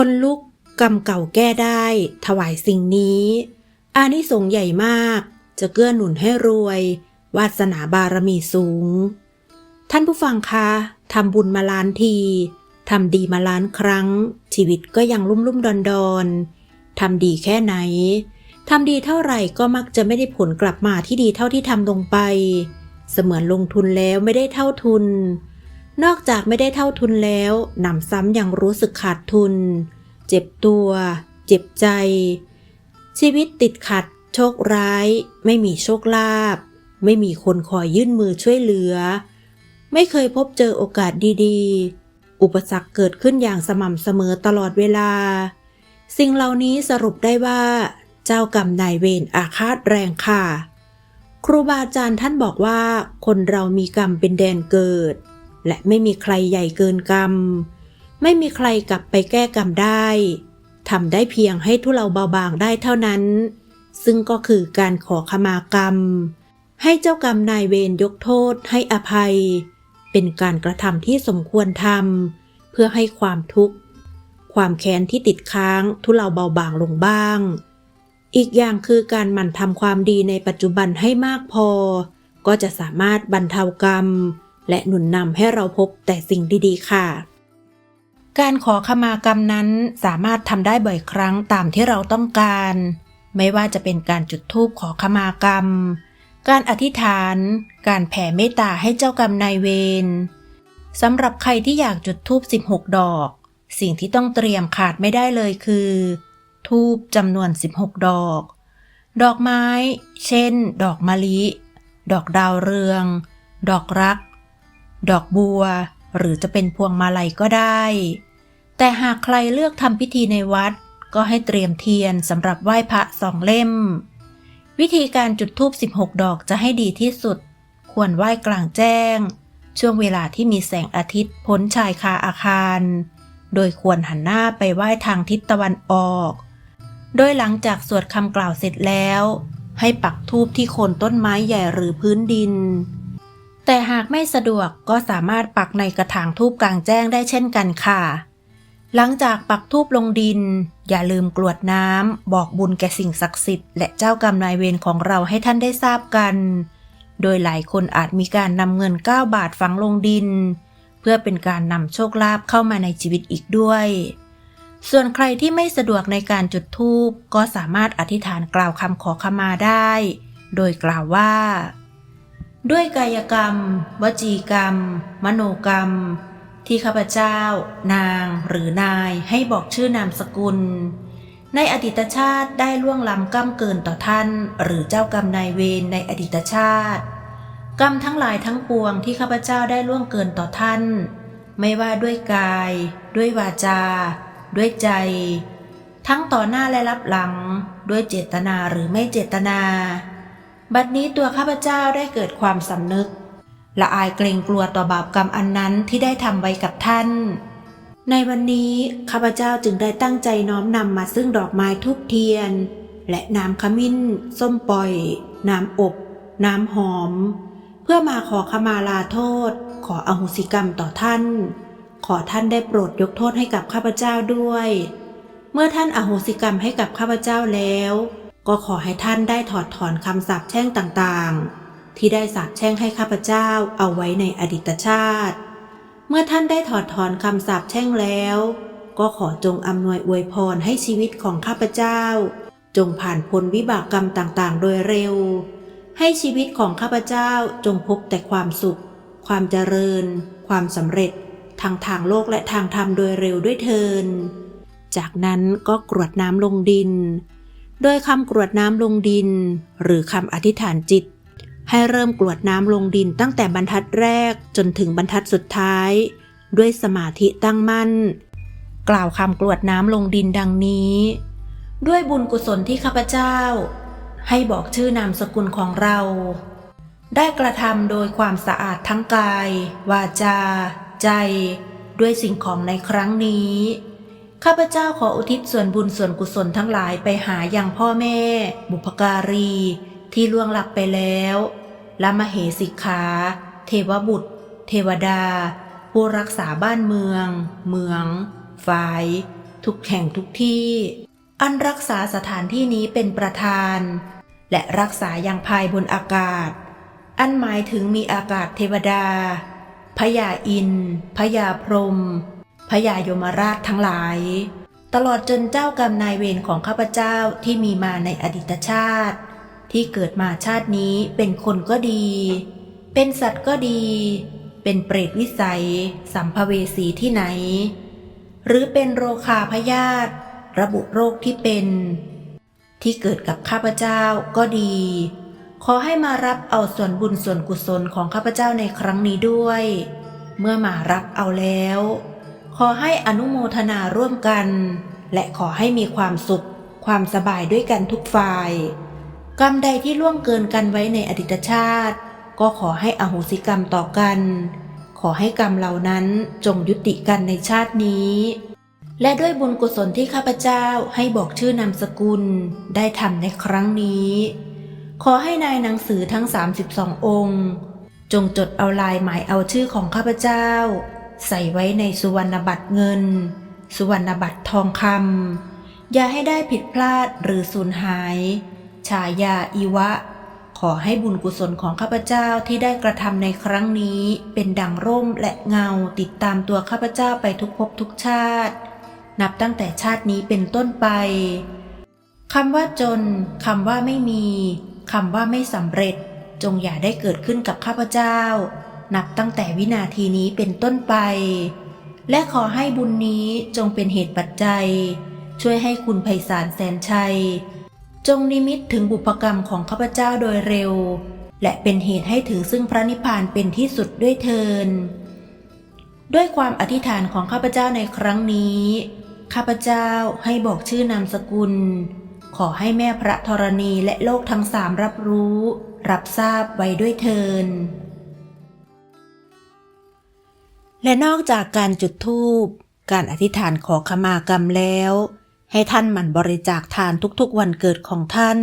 คนลุกกรรมเก่าแก้ได้ ถวายสิ่งนี้ อานิสงส์ใหญ่มาก จะเกื้อหนุนให้รวย วาสนาบารมีสูง ท่านผู้ฟังคะทำบุญมาล้านทีทำดีมาล้านครั้ง ชีวิตก็ยังลุ่มลุ่มดอนดอนทำดีแค่ไหนทำดีเท่าไหร่ก็มักจะไม่ได้ผลกลับมาที่ดีเท่าที่ทำลงไป เสมือนลงทุนแล้วไม่ได้เท่าทุน นอกจากไม่ได้เท่าทุนแล้วหนำซ้ำยังรู้สึกขาดทุน เจ็บตัว เจ็บใจ ชีวิตติดขัด โชคร้าย ไม่มีโชคลาภไม่มีคนคอยยื่นมือช่วยเหลือ ไม่เคยพบเจอโอกาสดีๆ อุปสรรคเกิดขึ้นอย่างสม่ำเสมอตลอดเวลา สิ่งเหล่านี้สรุปได้ว่า เจ้ากรรมนายเวรอาฆาตแรงค่ะ ครูบาอาจารย์ท่านบอกว่า คนเรามีกรรมเป็นแดนเกิด และไม่มีใครใหญ่เกินกรรม ไม่มีใครกลับไปแก้กรรมได้ทำได้เพียงให้ทุเลาเบาบางได้เท่านั้น ซึ่งก็คือการขอขมากรรม ให้เจ้ากรรมนายเวรยกโทษให้อภัย เป็นการกระทำที่สมควรทำเพื่อให้ความทุกข์ ความแค้นที่ติดค้างทุเลาเบาบางลงบ้าง อีกอย่างคือการหมั่นทำความดีในปัจจุบันให้มากพอ ก็จะสามารถบรรเทากรรม และหนุนนำให้เราพบแต่สิ่งดีๆ ค่ะ การขอขมากรรมนั้นสามารถทำได้บ่อยครั้งตามที่เราต้องการ ไม่ว่าจะเป็นการจุดธูปขอขมากรรม การอธิษฐาน การแผ่เมตตาให้เจ้ากรรมนายเวรสำหรับใครที่อยากจุดธูป16 ดอก สิ่งที่ต้องเตรียมขาดไม่ได้เลยคือทูบจำนวน 16 ดอก ดอกไม้ เช่น ดอกมะลิ ดอกดาวเรือง ดอกรัก ดอกบัว หรือจะเป็นพวงมาลัยก็ได้ แต่หากใครเลือกทำพิธีในวัด ก็ให้เตรียมเทียนสำหรับไหว้พระสองเล่ม วิธีการจุดธูป16 ดอกจะให้ดีที่สุด ควรไหว้กลางแจ้ง ช่วงเวลาที่มีแสงอาทิตย์พ้นชายคาอาคาร โดยควรหันหน้าไปไหว้ทางทิศตะวันออก โดยหลังจากสวดคำกล่าวเสร็จแล้ว ให้ปักธูปที่โคนต้นไม้ใหญ่หรือพื้นดิน แต่หากไม่สะดวกก็สามารถปักในกระถางทูบกลางแจ้งได้เช่นกันค่ะ หลังจากปักทูบลงดิน อย่าลืมกรวดน้ำบอกบุญแก่สิ่งศักดิ์สิทธิ์และเจ้ากรรมนายเวรของเราให้ท่านได้ทราบกัน โดยหลายคนอาจมีการนำเงิน 9 บาทฝังลงดิน เพื่อเป็นการนำโชคลาภเข้ามาในชีวิตอีกด้วย ส่วนใครที่ไม่สะดวกในการจุดธูปก็สามารถอธิษฐานกล่าวคำขอขมาได้ โดยกล่าวว่า ด้วยกายกรรม วจีกรรม มโนกรรม ที่ข้าพเจ้า นางหรือนายให้บอกชื่อนามสกุล ในอดีตชาติได้ล่วงล้ำกรรมเกินต่อท่าน หรือเจ้ากรรมนายเวรในอดีตชาติ กรรมทั้งหลายทั้งปวงที่ข้าพเจ้าได้ล่วงเกินต่อท่าน ไม่ว่าด้วยกาย ด้วยวาจา ด้วยใจ ทั้งต่อหน้าและรับหลัง ด้วยเจตนาหรือไม่เจตนา บัดนี้ตัวข้าพเจ้าได้เกิดความสำนึก ละอายเกรงกลัวต่อบาปกรรมอันนั้นที่ได้ทำไว้กับท่าน ในวันนี้ข้าพเจ้าจึงได้ตั้งใจน้อมนำมาซึ่งดอกไม้ทุบเทียน และน้ำขมิ้น ส้มปล่อย น้ำอบ น้ำหอม เพื่อมาขอขมาลาโทษ ขออโหสิกรรมต่อท่าน ขอท่านได้โปรดยกโทษให้กับข้าพเจ้าด้วย เมื่อท่านอโหสิกรรมให้กับข้าพเจ้าแล้ว ก็ขอให้ท่านได้ถอดถอนคำสาปแช่งต่างๆ ที่ได้สาปแช่งให้ข้าพเจ้าเอาไว้ในอดีตชาติ เมื่อท่านได้ถอดถอนคำสาปแช่งแล้ว ก็ขอจงอำนวยอวยพรให้ชีวิตของข้าพเจ้า จงผ่านพ้นวิบากกรรมต่างๆ โดยเร็ว ให้ชีวิตของข้าพเจ้าจงพบแต่ความสุข ความเจริญ ความสำเร็จทางทางโลกและทางธรรมโดยเร็วด้วยเทิน จากนั้นก็กรวดน้ำลงดิน โดยคำกรวดน้ำลงดิน หรือคำอธิษฐานจิต ให้เริ่มกรวดน้ำลงดินตั้งแต่บรรทัดแรกจนถึงบรรทัดสุดท้าย ด้วยสมาธิตั้งมั่น กล่าวคำกรวดน้ำลงดินดังนี้ ด้วยบุญกุศลที่ข้าพเจ้า ให้บอกชื่อนามสกุลของเรา ได้กระทำโดยความสะอาดทั้งกาย วาจา ใจ ด้วยสิ่งของในครั้งนี้ ข้าพเจ้าขออุทิศส่วนบุญส่วนกุศลทั้งหลายไปหาอยังพ่อแม่ บุพการี ที่ล่วงลับไปแล้วและมเหสิกขาเทวบุตร เทวดา ผู้รักษาบ้านเมือง เมือง ฝ่าย ทุกแห่งทุกที่ อันรักษาสถานที่นี้เป็นประธาน และรักษาอย่างภายบนอากาศ อันหมายถึงมีอากาศเทวดาพญาอินพญาพรม พญายมราชทั้งหลาย ตลอดจนเจ้ากรรมนายเวรของข้าพเจ้าที่มีมาในอดีตชาติ ที่เกิดมาชาตินี้เป็นคนก็ดี เป็นสัตว์ก็ดี เป็นเปรตวิสัย สัมภเวสีที่ไหน หรือเป็นโรคาพยาธิระบุโรคที่เป็น ที่เกิดกับข้าพเจ้าก็ดี ขอให้มารับเอาส่วนบุญส่วนกุศลของข้าพเจ้าในครั้งนี้ด้วย เมื่อมารับเอาแล้ว ขอให้อนุโมทนาร่วมกัน และขอให้มีความสุข ความสบายด้วยกันทุกฝ่าย กรรมใดที่ล่วงเกินกันไว้ในอดีตชาติ ก็ขอให้อโหสิกรรมต่อกัน ขอให้กรรมเหล่านั้นจงยุติกันในชาตินี้ และด้วยบุญกุศลที่ข้าพเจ้าให้บอกชื่อนามสกุลได้ทำในครั้งนี้ ขอให้นายหนังสือทั้ง 32 องค์ จงจดเอาลายหมายเอาชื่อของข้าพเจ้า ใส่ไว้ในสุวรรณบัตรเงิน สุวรรณบัตรทองคำอย่าให้ได้ผิดพลาดหรือสูญหาย ฉายาอีวะ ขอให้บุญกุศลของข้าพเจ้าที่ได้กระทำในครั้งนี้ เป็นดังร่มและเงาติดตามตัวข้าพเจ้าไปทุกภพทุกชาติ นับตั้งแต่ชาตินี้เป็นต้นไปคำว่าจนคำว่าไม่มีคำว่าไม่สำเร็จ จงอย่าได้เกิดขึ้นกับข้าพเจ้า นับตั้งแต่วินาทีนี้เป็นต้นไป และขอให้บุญนี้จงเป็นเหตุปัจจัย ช่วยให้คุณไพศาลแสนชัย จงนิมิตถึงบุพกรรมของข้าพเจ้าโดยเร็ว และเป็นเหตุให้ถึงซึ่งพระนิพพานเป็นที่สุดด้วยเทินด้วยความอธิษฐานของข้าพเจ้าในครั้งนี้ ข้าพเจ้าให้บอกชื่อนามสกุล ขอให้แม่พระธรณีและโลกทั้งสามรับรู้ รับทราบไว้ด้วยเทิน และนอกจากการจุดธูป การอธิษฐานขอขมากรรมแล้ว ให้ท่านหมั่นบริจาคทานทุกๆวันเกิดของท่าน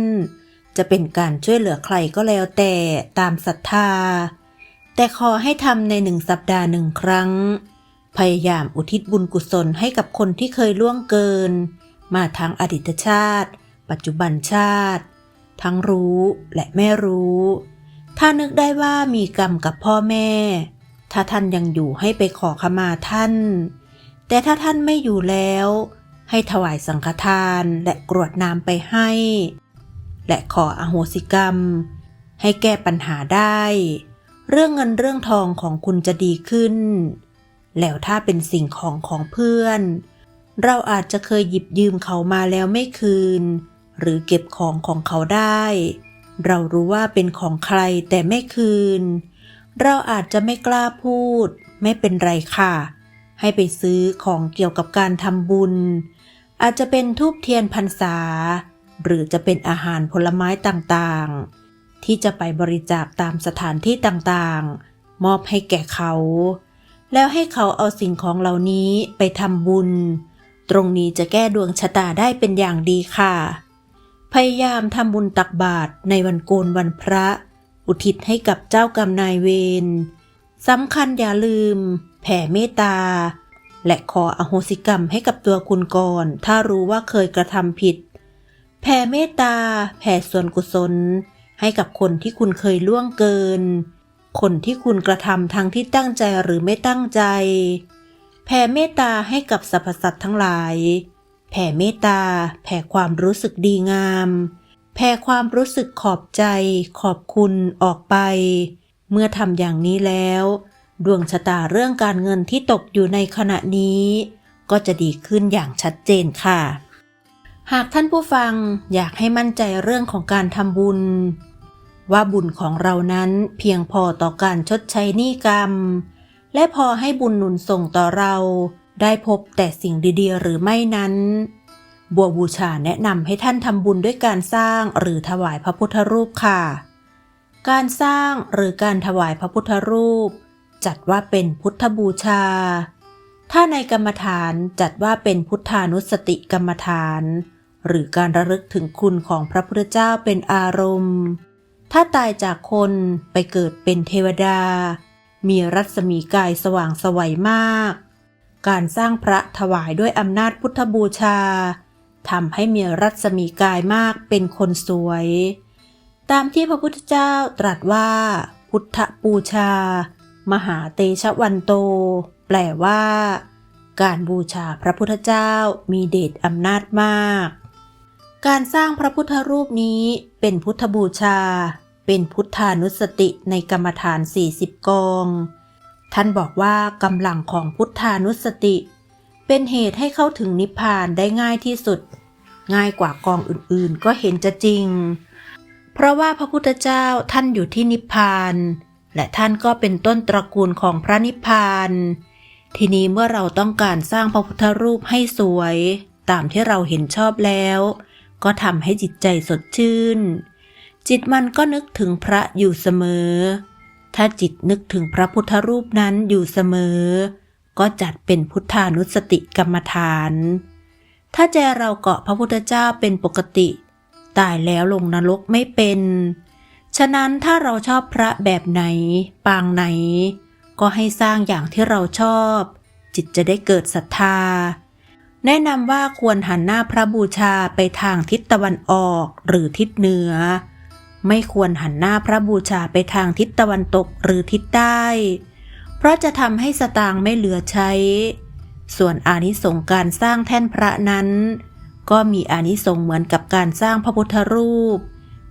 จะเป็นการช่วยเหลือใครก็แล้วแต่ตามศรัทธา แต่ขอให้ทำในหนึ่งสัปดาห์หนึ่งครั้ง พยายามอุทิศบุญกุศลให้กับคนที่เคยล่วงเกิน มาทั้งอดีตชาติ ปัจจุบันชาติ ทั้งรู้และไม่รู้ ถ้านึกได้ว่ามีกรรมกับพ่อแม่ ถ้าท่านยังอยู่ให้ไปขอขมาท่าน แต่ถ้าท่านไม่อยู่แล้ว ให้ถวายสังฆทานและกรวดน้ำไปให้ และขออโหสิกรรม ให้แก้ปัญหาได้ เรื่องเงินเรื่องทองของคุณจะดีขึ้น แล้วถ้าเป็นสิ่งของของเพื่อน เราอาจจะเคยหยิบยืมเขามาแล้วไม่คืน หรือเก็บของของเขาได้ เรารู้ว่าเป็นของใครแต่ไม่คืน เราอาจจะไม่กล้าพูด ไม่เป็นไรค่ะ ให้ไปซื้อของเกี่ยวกับการทำบุญ อาจจะเป็นทูบเทียนพรรษา หรือจะเป็นอาหารผลไม้ต่างๆ ที่จะไปบริจาคตามสถานที่ต่างๆ มอบให้แก่เขา แล้วให้เขาเอาสิ่งของเหล่านี้ไปทำบุญ ตรงนี้จะแก้ดวงชะตาได้เป็นอย่างดีค่ะ พยายามทำบุญตักบาตรในวันโกนวันพระ อุทิศให้กับเจ้ากรรมนายเวรสำคัญอย่าลืม แผ่เมตตา และขออโหสิกรรมให้กับตัวคุณก่อน ถ้ารู้ว่าเคยกระทำผิด แผ่เมตตา แผ่ส่วนกุศล ให้กับคนที่คุณเคยล่วงเกิน คนที่คุณกระทำทั้งที่ตั้งใจหรือไม่ตั้งใจ แผ่เมตตาให้กับสรรพสัตว์ทั้งหลาย แผ่เมตตา แผ่ความรู้สึกดีงาม แผ่ความรู้สึกขอบใจ ขอบคุณออกไป เมื่อทำอย่างนี้แล้ว ดวงชะตาเรื่องการเงินที่ตกอยู่ในขณะนี้ ก็จะดีขึ้นอย่างชัดเจนค่ะ หากท่านผู้ฟังอยากให้มั่นใจเรื่องของการทำบุญ ว่าบุญของเรานั้นเพียงพอต่อการชดใช้หนี้กรรม และพอให้บุญหนุนส่งต่อเรา ได้พบแต่สิ่งดีๆ หรือไม่นั้น บัวบูชาแนะนำให้ท่านทำบุญด้วยการสร้างหรือถวายพระพุทธรูปค่ะ การสร้างหรือการถวายพระพุทธรูป จัดว่าเป็นพุทธบูชา ถ้าในกรรมฐานจัดว่าเป็นพุทธานุสติกรรมฐาน หรือการระลึกถึงคุณของพระพุทธเจ้าเป็นอารมณ์ ถ้าตายจากคนไปเกิดเป็นเทวดา มีรัศมีกายสว่างสวัยมาก การสร้างพระถวายด้วยอำนาจพุทธบูชา ทำให้มีรัศมีกายมากเป็นคนสวย ตามที่พระพุทธเจ้าตรัสว่า พุทธบูชา มหาเตชะวันโต แปลว่า การบูชาพระพุทธเจ้ามีเดชอำนาจมาก การสร้างพระพุทธรูปนี้เป็นพุทธบูชา เป็นพุทธานุสติในกรรมฐาน 40 กอง ท่านบอกว่ากำลังของพุทธานุสติ เป็นเหตุให้เข้าถึงนิพพานได้ง่ายที่สุด ง่ายกว่ากองอื่นๆ ก็เห็นจะจริง เพราะว่าพระพุทธเจ้าท่านอยู่ที่นิพพาน และท่านก็เป็นต้นตระกูลของพระนิพพาน ทีนี้เมื่อเราต้องการสร้างพระพุทธรูปให้สวย ตามที่เราเห็นชอบแล้ว ก็ทำให้จิตใจสดชื่น จิตมันก็นึกถึงพระอยู่เสมอ ถ้าจิตนึกถึงพระพุทธรูปนั้นอยู่เสมอ ก็จัดเป็นพุทธานุสติกรรมฐาน ถ้าใจเราเกาะพระพุทธเจ้าเป็นปกติ ตายแล้วลงนรกไม่เป็น ฉะนั้นถ้าเราชอบพระแบบไหน ปางไหน ก็ให้สร้างอย่างที่เราชอบ จิตจะได้เกิดศรัทธา แนะนำว่าควรหันหน้าพระบูชาไปทางทิศตะวันออกหรือทิศเหนือ ไม่ควรหันหน้าพระบูชาไปทางทิศตะวันตกหรือทิศใต้ ราะจะทำให้สตางค์ไม่เหลือใช้ ส่วนอานิสงการสร้างแท่นพระนั้น ก็มีอานิสงเหมือนกับการสร้างพระพุทธรูป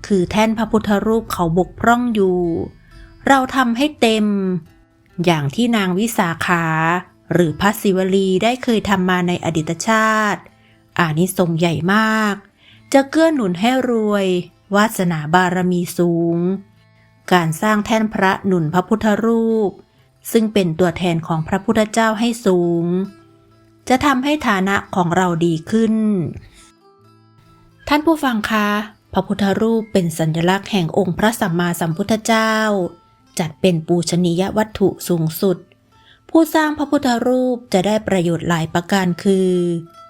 คือแท่นพระพุทธรูปเขาบกพร่องอยู่ เราทำให้เต็ม อย่างที่นางวิสาขา หรือพระศิวลีได้เคยทำมาในอดีตชาติ อานิสงใหญ่มาก จะเกื้อหนุนให้รวย วาสนาบารมีสูง การสร้างแท่นพระหนุนพระพุทธรูป ซึ่งเป็นตัวแทนของพระพุทธเจ้าให้สูง จะทำให้ฐานะของเราดีขึ้น ท่านผู้ฟังคะ พระพุทธรูปเป็นสัญลักษณ์แห่งองค์พระสัมมาสัมพุทธเจ้า จัดเป็นปูชนียวัตถุสูงสุด ผู้สร้างพระพุทธรูปจะได้ประโยชน์หลายประการคือ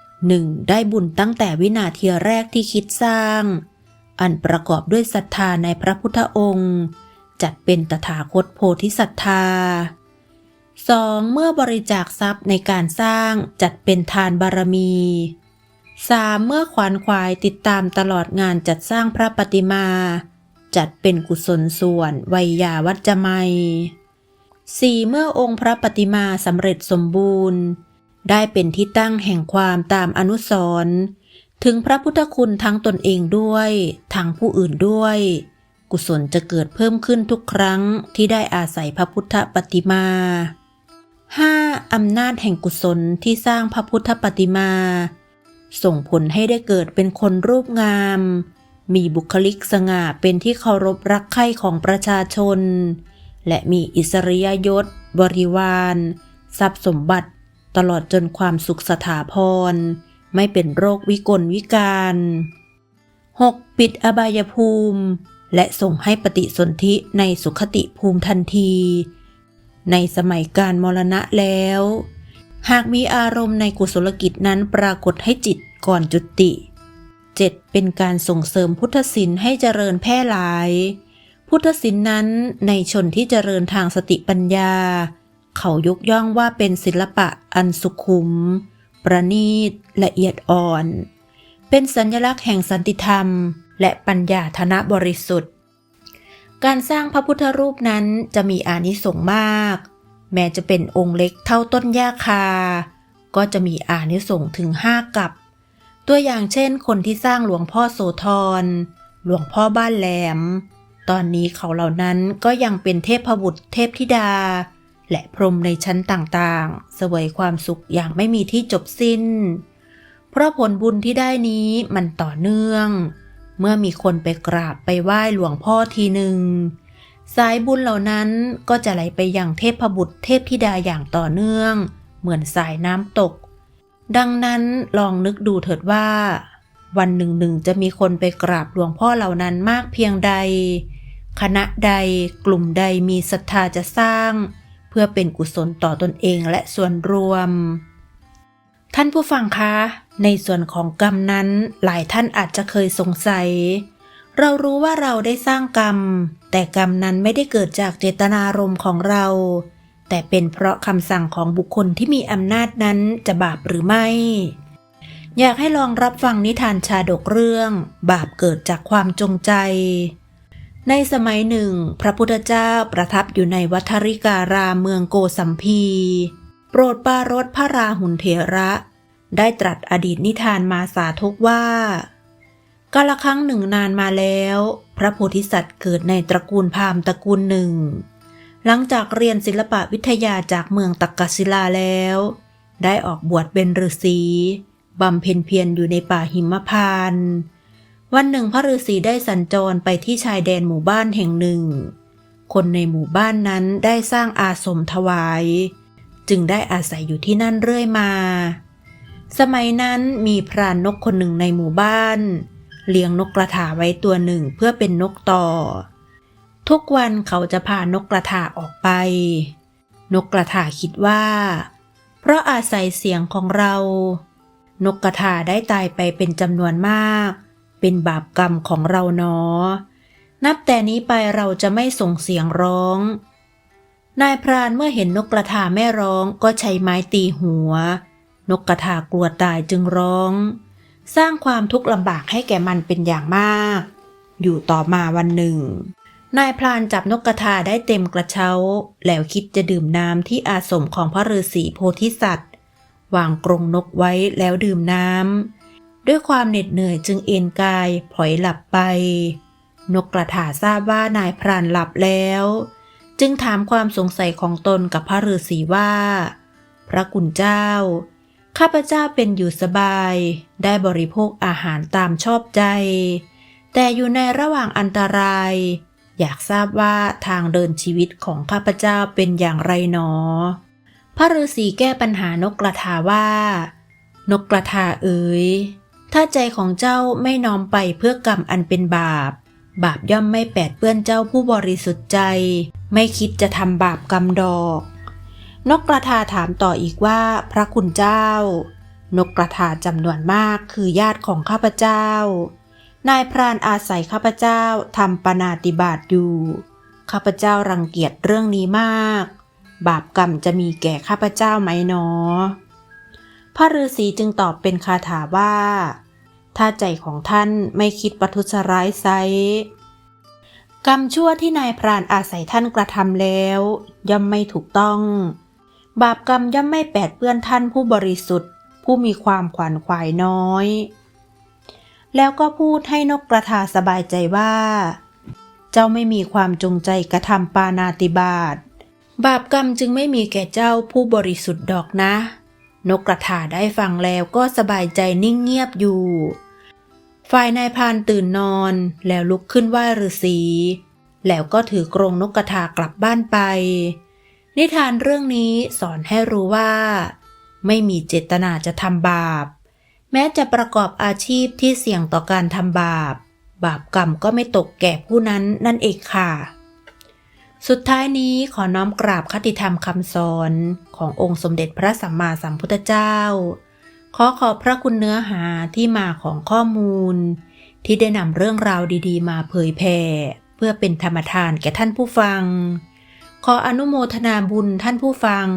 1. ได้บุญตั้งแต่วินาทีแรกที่คิดสร้าง อันประกอบด้วยศรัทธาในพระพุทธองค์ จัดเป็นตถาคตโพธิศรัทธา 2. เมื่อบริจาคทรัพย์ในการสร้างจัดเป็นทานบารมี 3. เมื่อขวานขวายติดตามตลอดงานจัดสร้างพระปฏิมา จัดเป็นกุศลส่วนไวยยาวัจจะไมย 4. เมื่อองค์พระปฏิมาสำเร็จสมบูรณ์ ได้เป็นที่ตั้งแห่งความตามอนุสรณ์ถึงพระพุทธคุณทั้งตนเองด้วย ทั้งผู้อื่นด้วย กุศลจะเกิดเพิ่มขึ้นทุกครั้งที่ได้อาศัยพระพุทธปฏิมา 5. อำนาจแห่งกุศลที่สร้างพระพุทธปฏิมา ส่งผลให้ได้เกิดเป็นคนรูปงาม มีบุคลิกสง่าเป็นที่เคารพรักใคร่ของประชาชน และมีอิสริยยศ บริวาร ทรัพย์สมบัติ ตลอดจนความสุขสถาพร ไม่เป็นโรควิกลวิการ 6. ปิดอบายภูมิ และส่งให้ปฏิสนธิในสุขติภูมิทันที ในสมัยการมรณะแล้ว หากมีอารมณ์ในกุศลกิจนั้นปรากฏให้จิตก่อนจุติ 7. เป็นการส่งเสริมพุทธศิลให้เจริญแพร่หลาย พุทธศิลนั้นในชนที่เจริญทางสติปัญญา เขายกย่องว่าเป็นศิลปะอันสุขุม ประณีตละเอียดอ่อน เป็นสัญลักษณ์แห่งสันติธรรม และปัญญาธนบริสุทธิ์ การสร้างพระพุทธรูปนั้นจะมีอานิสงส์มาก แม้จะเป็นองค์เล็กเท่าต้นหญ้าคา ก็จะมีอานิสงส์ถึงห้ากับ ตัวอย่างเช่น คนที่สร้างหลวงพ่อโสธร หลวงพ่อบ้านแหลม ตอนนี้เขาเหล่านั้นก็ยังเป็นเทพบุตรเทพธิดา และพรหมในชั้นต่างๆ เสวยความสุขอย่างไม่มีที่จบสิ้น เพราะผลบุญที่ได้นี้มันต่อเนื่อง เมื่อมีคนไปกราบไปไหว้หลวงพ่อทีหนึ่งสายบุญเหล่านั้นก็จะไหลไปยังเทพบุตรเทพธิดาอย่างต่อเนื่อง เหมือนสายน้ำตก ดังนั้นลองนึกดูเถิดว่า วันหนึ่งหนึ่งจะมีคนไปกราบหลวงพ่อเหล่านั้นมากเพียงใด คณะใดกลุ่มใดมีศรัทธาจะสร้าง เพื่อเป็นกุศลต่อตนเองและส่วนรวม ท่านผู้ฟังคะ ในส่วนของกรรมนั้นหลายท่านอาจจะเคยสงสัย เรารู้ว่าเราได้สร้างกรรม แต่กรรมนั้นไม่ได้เกิดจากเจตนารมณ์ของเรา แต่เป็นเพราะคำสั่งของบุคคลที่มีอำนาจนั้นจะบาปหรือไม่ อยากให้ลองรับฟังนิทานชาดกเรื่อง บาปเกิดจากความจงใจ ในสมัยหนึ่ง พระพุทธเจ้าประทับอยู่ในวัทริการามเมืองโกสัมพี โปรดปรารถพระราหุลเถระ ได้ตรัสอดีตนิทานมาสาธกว่ากาลครั้งหนึ่งนานมาแล้ว พระโพธิสัตว์เกิดในตระกูลพามตระกูลหนึ่ง หลังจากเรียนศิลปะวิทยาจากเมืองตักกศิลาแล้ว ได้ออกบวชเป็นฤาษีบำเพ็ญเพียรอยู่ในป่าหิมพานต์วันหนึ่งพระฤาษีได้สัญจรไปที่ชายแดนหมู่บ้านแห่งหนึ่ง คนในหมู่บ้านนั้นได้สร้างอาสมถวาย จึงได้อาศัยอยู่ที่นั่นเรื่อยมา สมัยนั้นมีพรานนกคนหนึ่งในหมู่บ้าน เลี้ยงนกกระถาไว้ตัวหนึ่งเพื่อเป็นนกต่อ ทุกวันเขาจะพานกกระถาออกไป นกกระถาคิดว่า เพราะอาศัยเสียงของเรา นกกระถาได้ตายไปเป็นจำนวนมาก เป็นบาปกรรมของเราเนาะนับแต่นี้ไปเราจะไม่ส่งเสียงร้อง นายพรานเมื่อเห็นนกกระถาไม่ร้องก็ใช้ไม้ตีหัว นกกระถากลัวตายจึงร้อง สร้างความทุกข์ลำบากให้แก่มันเป็นอย่างมาก อยู่ต่อมาวันหนึ่ง นายพรานจับนกกระทาได้เต็มกระเช้า แล้วคิดจะดื่มน้ำที่อาสมของพระฤาษีโพธิสัตว์ วางกรงนกไว้แล้วดื่มน้ำด้วยความเหน็ดเหนื่อยจึงเอนกายพลอยหลับไป นกกระถาทราบว่านายพรานหลับแล้ว จึงถามความสงสัยของตนกับพระฤาษีว่า พระกุณเจ้า ข้าพเจ้าเป็นอยู่สบาย ได้บริโภคอาหารตามชอบใจ แต่อยู่ในระหว่างอันตราย อยากทราบว่าทางเดินชีวิตของข้าพเจ้าเป็นอย่างไรหนอ พระฤาษีแก้ปัญหานกกระทาว่า นกกระทาเอ๋ย ถ้าใจของเจ้าไม่น้อมไปเพื่อกรรมอันเป็นบาป บาปย่อมไม่แปดเปื้อนเจ้าผู้บริสุทธิ์ใจ ไม่คิดจะทำบาปกรรมดอก นกกระทาถามต่ออีกว่า พระคุณเจ้า นกกระทาจำนวนมากคือญาติของข้าพเจ้า นายพรานอาศัยข้าพเจ้าทำปนาติบาตอยู่ ข้าพเจ้ารังเกียจเรื่องนี้มาก บาปกรรมจะมีแก่ข้าพเจ้าไหมหนอ พระฤาษีจึงตอบเป็นคาถาว่า ถ้าใจของท่านไม่คิดประทุษร้ายไซกรรมชั่วที่นายพรานอาศัยท่านกระทำแล้ว ย่อมไม่ถูกต้อง บาปกรรมย่อมไม่แปดเปื้อนท่านผู้บริสุทธิ์ ผู้มีความขวัญขวายน้อย แล้วก็พูดให้นกกระทาสบายใจว่า เจ้าไม่มีความจงใจกระทำปานาติบาตบาปกรรมจึงไม่มีแก่เจ้าผู้บริสุทธิ์ดอกนะ นกกระทาได้ฟังแล้วก็สบายใจนิ่งเงียบอยู่ ฝ่ายนายพานตื่นนอนแล้วลุกขึ้นไหว้ฤาษีแล้วก็ถือกรงนกกระทากลับบ้านไป นิทานเรื่องนี้สอนให้รู้ว่า ไม่มีเจตนาจะทำบาป แม้จะประกอบอาชีพที่เสี่ยงต่อการทำบาป บาปกรรมก็ไม่ตกแก่ผู้นั้นนั่นเองค่ะ สุดท้ายนี้ขอน้อมกราบคติธรรมคำสอนขององค์สมเด็จพระสัมมาสัมพุทธเจ้า ขอขอบพระคุณเนื้อหาที่มาของข้อมูล ที่ได้นำเรื่องราวดี ๆ มาเผยแผ่เพื่อเป็นธรรมทานแก่ท่านผู้ฟัง ขออนุโมทนาบุญท่านผู้ฟัง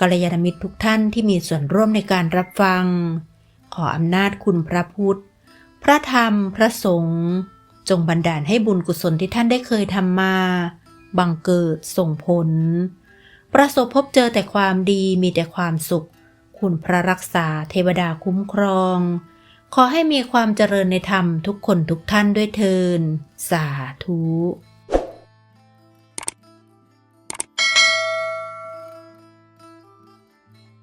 กัลยาณมิตรทุกท่านที่มีส่วนร่วมในการรับฟัง ขออำนาจคุณพระพุทธ พระธรรมพระสงฆ์จงบันดาลให้บุญกุศลที่ท่านได้เคยทำมา บังเกิดส่งผล ประสบพบเจอแต่ความดีมีแต่ความสุข คุณพระรักษาเทวดาคุ้มครอง ขอให้มีความเจริญในธรรมทุกคนทุกท่านด้วยเทิน สาธุ